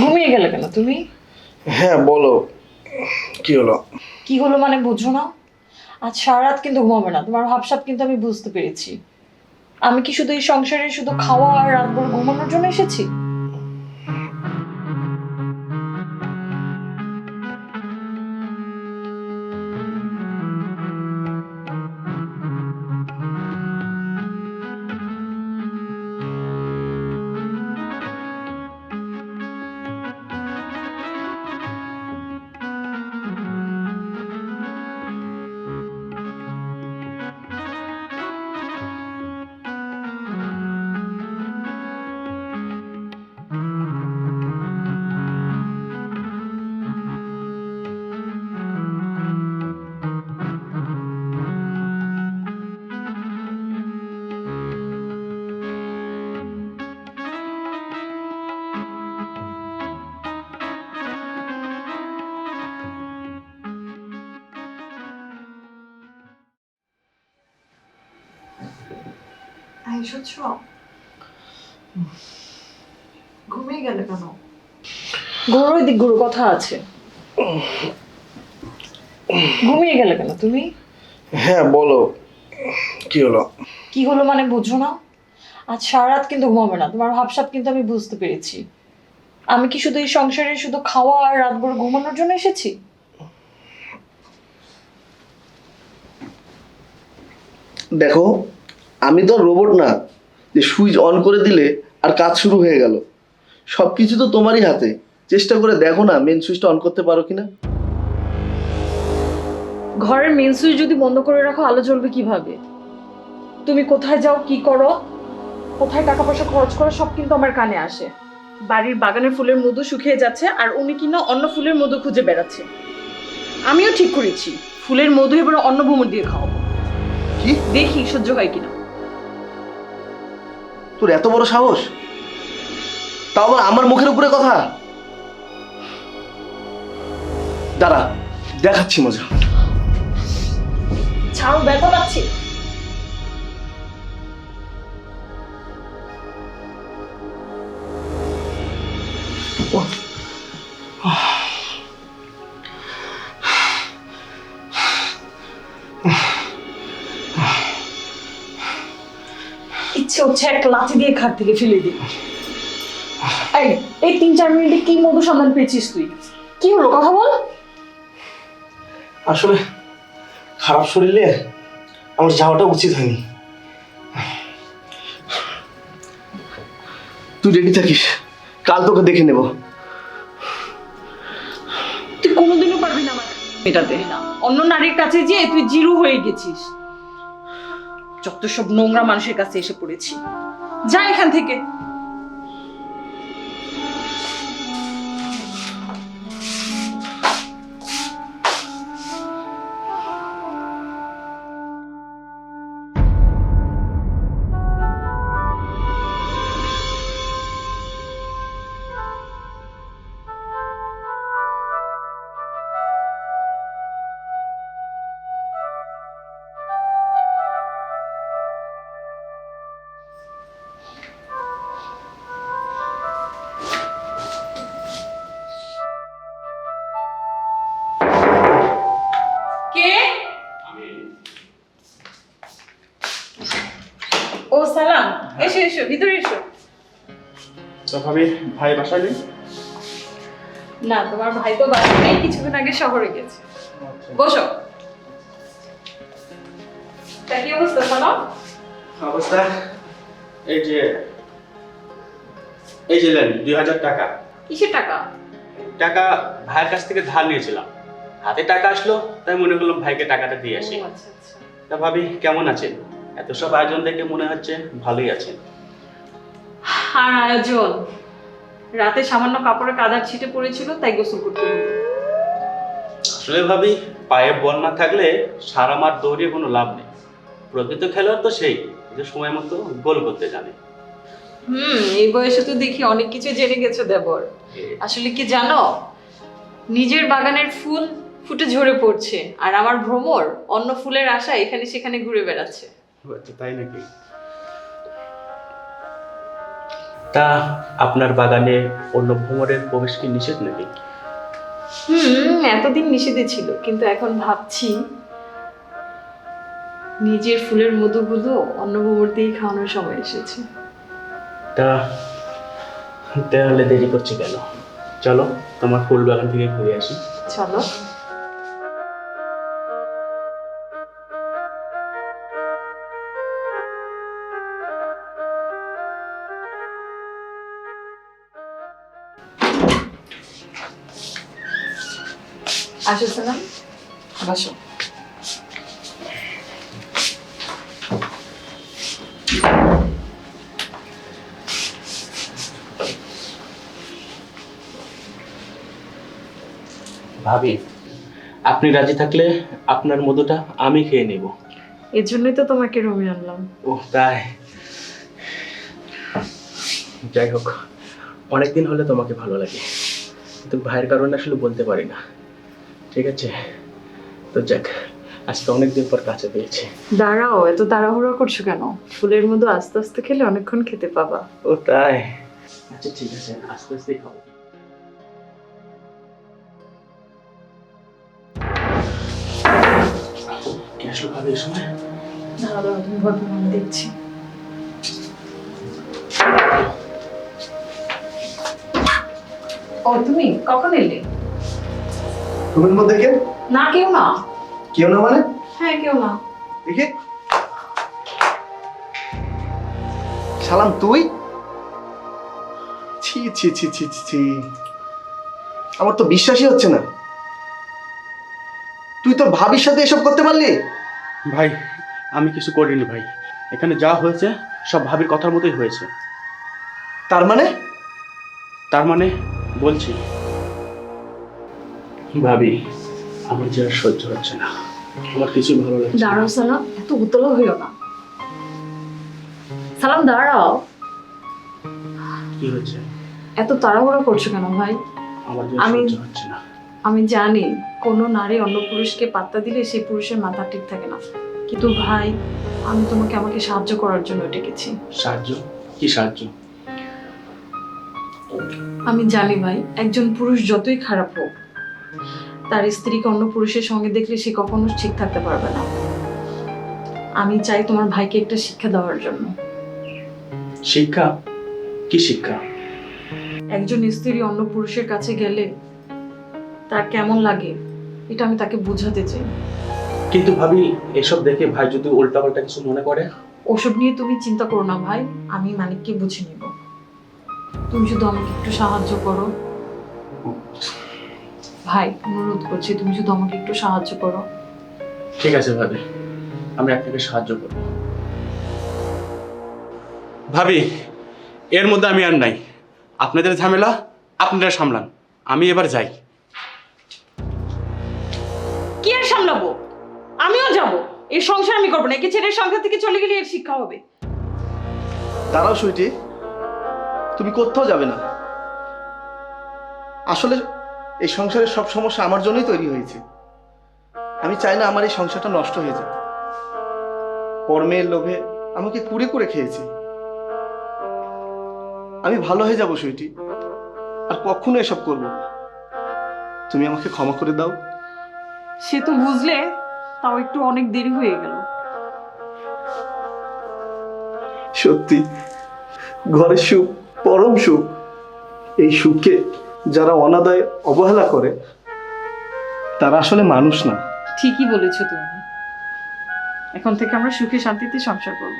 ঘুমিয়ে গেলে কেন তুমি? হ্যাঁ বলো। কি হলো? কি হলো মানে বুঝো না। আজ সারা রাত কিন্তু ঘুমাবে না তোমার ভাবসাব কিন্তু আমি বুঝতে পেরেছি। আমি কি শুধু এই সংসারে শুধু খাওয়া আর রাতভর ঘুমানোর জন্য এসেছি? এসেছ ঘুমিয়ে গেলে কেন? গরুর দিক গরু কথা আছে। ঘুমিয়ে গেলে কেন তুমি? হ্যাঁ বলো। কি হলো? কি হলো মানে বুঝো না। আজ সারা রাত কিন্তু ঘুমাবে না। তোমার ভাবসাব কিন্তু আমি বুঝতে পেরেছি। আমি কি শুধু এই সংসারে শুধু খাওয়া আর রাতভর ঘুমানোর জন্য এসেছি? দেখো আমি তো রোবট না। যে সুইচ অন করে দিলে আর কাজ শুরু হয়ে গেল। সব কিছু তো তোমারই হাতে। চেষ্টা করে দেখো না মেন সুইচটা অন করতে পারো কিনা। ঘরের মেন সুইচ যদি বন্ধ করে রাখো আলো জ্বলবে কীভাবে? তুমি কোথায় যাও কি করো? কোথায় টাকা পয়সা খরচ করো সব কিন্তু আমার কানে আসে। বাড়ির বাগানের ফুলের মধু শুকিয়ে যাচ্ছে আর উনি কিনা অন্য ফুলের মধু খুঁজে বেড়াচ্ছে। আমিও ঠিক করেছি। ফুলের মধু এবার অন্য ভ্রমণ দিয়ে খাওয়াবো। কি? দেখি সহ্য হয় কিনা। তোর এত বড় সাহস? তাও আবার আমার মুখের উপরে কথা? দাঁড়া, দেখাচ্ছি মজা। ছাড়ো, ব্যথা পাচ্ছি। ইচ্ছে হচ্ছে এক লাথি দিয়ে খাট থেকে ফেলে দিই এই এই তিন চার মিনিটে কি মধু সন্ধান পেয়েছিস তুই? কি হলো? কথা বল। আসলে খারাপ শরীরে আমার যাওয়াটা উচিত হয়নি। তুই রেডি থাকিস। কাল তোকে দেখে নেব। তুই কোনোদিনও পারবি না আমার মেটাতে অন্য নারীর কাছে যেয়ে তুই জিরু হয়ে গেছিস। যত সব নোংরা মানুষের কাছে এসে পড়েছি। যা এখান থেকে। ও সালাম। এসো এসো ভিতরে এসো। তো ভাবি ভাই বাসায় নেই? না তোমার ভাই তো বাসায় নেই কিছুক্ষণ আগে শহরে গেছে। বসো। তা কি অবস্থা সালাম? অবস্থা এই যে এই যে নেন দুই হাজার টাকা। কিসের টাকা? টাকা ভাইয়ের কাছ থেকে ধার নিয়েছিলাম। হাতে টাকা আসলো তাই মনে করলাম ভাইকে টাকাটা দিয়ে আসি। আচ্ছা আচ্ছা। তা ভাবি কেমন আছেন? এত সব আয়োজন দেখে মনে হচ্ছে ভালোই আছেন আর আয়োজন? রাতে সামান্য কাপড়ে কাদার ছিটে পড়েছিল তাই গোসল করতে হলো। আসলে ভাবি পায়ে বল না থাকলে সারা মাঠ দৌড়িয়ে কোনো লাভ নেই। প্রকৃত খেলোয়াড় তো সেই যে সময় মতো গোল করতে জানে। হুম এই বয়সে তো দেখি অনেক কিছু জেনে গেছো দেবর। আসলে কি জানো? নিজের বাগানের ফুল ফুটে ঝরে পড়ছে আর আমার ভ্রমর অন্য ফুলের আশা এখানে সেখানে ঘুরে বেড়াচ্ছে। আচ্ছা তাই নাকি? তা আপনার বাগানে অন্য ভ্রমণের প্রবেশ কি নিষেধ নাকি? হুম এতদিন নিষেধে ছিল কিন্তু এখন ভাবছি নিজের ফুলের মধুগুলো অন্য গোবর দিয়ে খাওয়ানোর সময় এসেছে। তা তাহলে দেরি করছি কেন? চলো তোমার ফুল বাগান থেকে ঘুরে আসি। চলো। আসো সালাম বসো। ভাবি আপনি রাজি থাকলে আপনার মধুটা আমি খেয়ে নেব। এর জন্যই তো তোমাকে রুমে আনলাম। ও তাই? যাই হোক অনেকদিন হলে তোমাকে ভালো লাগে। কিন্তু ভাইয়ের কারণে আসলে বলতে পারি না। ঠিক আছে? তো যাক আজকে অনেকদিন পর কাছে পেয়েছি। দাঁড়াও এত তাড়াহুড়ো করছ কেন? ফুলের মধু আস্তে আস্তে খেলে অনেকক্ষণ খেতে পাবা। ও তাই? আচ্ছা ঠিক আছে আস্তে আস্তে খাব। কে আসলো ভাবি এই সময়? দাঁড়াও দাঁড়াও তুমি বর্তমান দেখছি। ও তুমি কখন এলে? রুমের মধ্যে কে? না কেউ না। কেউ না মানে? হ্যাঁ কেউ না। দেখি। সালাম তুই? ছি ছি ছি ছি ছি ছি। আমার তো বিশ্বাসই হচ্ছে না। তুই তোর ভাবির সাথে এসব করতে পারলি? ভাই আমি কিছু করিনি ভাই। এখানে যা হয়েছে সব ভাবির কথার মতোই হয়েছে। তার মানে? তার মানে বলছি ভাবি আমার যে আর সহ্য হচ্ছে না। আমার কিছু ভালো লাগছে দাঁড়াও সালাম। এত উতলা হইও না। সালাম দাঁড়াও। কি হচ্ছে? এত তাড়াহুড়ো করছ কেন ভাই? আমার যে আর আমি- সহ্য হচ্ছে না। আমি জানি কোনো নারী অন্য পুরুষকে পাত্তা দিলে সেই পুরুষের মাথা ঠিক থাকে না। কিন্তু ভাই আমি তোমাকে আমাকে সাহায্য করার জন্য ডেকেছি। সাহায্য? কি সাহায্য? আমি জানি ভাই একজন পুরুষ যতই খারাপ হোক তার স্ত্রীকে অন্য পুরুষের সঙ্গে দেখলে সে কখনো ঠিক থাকতে পারবে না। আমি চাই তোমার ভাইকে একটা শিক্ষা দেওয়ার জন্য। শিক্ষা? কি শিক্ষা? একজন স্ত্রী অন্য পুরুষের কাছে গেলে তার কেমন লাগে এটা আমি তাকে বোঝাতে চাই। কিন্তু ভাবি এসব দেখে ভাই যদি উল্টাপাল্টা কিছু মনে করে? ওসব নিয়ে তুমি চিন্তা করো না ভাই আমি মানিককে বুঝে নিব। তুমি শুধু আমাকে একটু সাহায্য করো। ভাই অনুরোধ করছি তুমি শুধু আমাকে একটু সাহায্য করো। ঠিক আছে ভাবি আমি আপনাকে সাহায্য করব। ভাবি এর মধ্যে আমি আর নাই। আপনাদের ঝামেলা আপনারা সামলান। আমি এবার যাই। কি আর সামলাবো? আমিও যাব। এই সংসার আমি করব না একে ছেড়ে সংসার থেকে চলে গেলে এর শিক্ষা হবে। দাঁড়াও সুইটি। তুমি কোথাও যাবে না। আসলে এই সংসারের সব সমস্যা আমার জন্যই তৈরি হয়েছে। আমি চাই না আমার এই সংসারটা নষ্ট হয়ে যায় কর্মের লোভে আমাকে কুড়ে কুড়ে খেয়েছে। আমি ভালো হয়ে যাব সুইটি আর কখনো এসব করব তুমি আমাকে ক্ষমা করে দাও। সে তো বুঝলে তাও একটু অনেক দেরি হয়ে গেল। সত্যি ঘরের সুখ পরম সুখ এই সুখকে যারা অনাদায় অবহেলা করে, তারা আসলে মানুষ না। ঠিকই বলেছ তুমি। এখন থেকে আমরা সুখে শান্তিতে সংসার করব।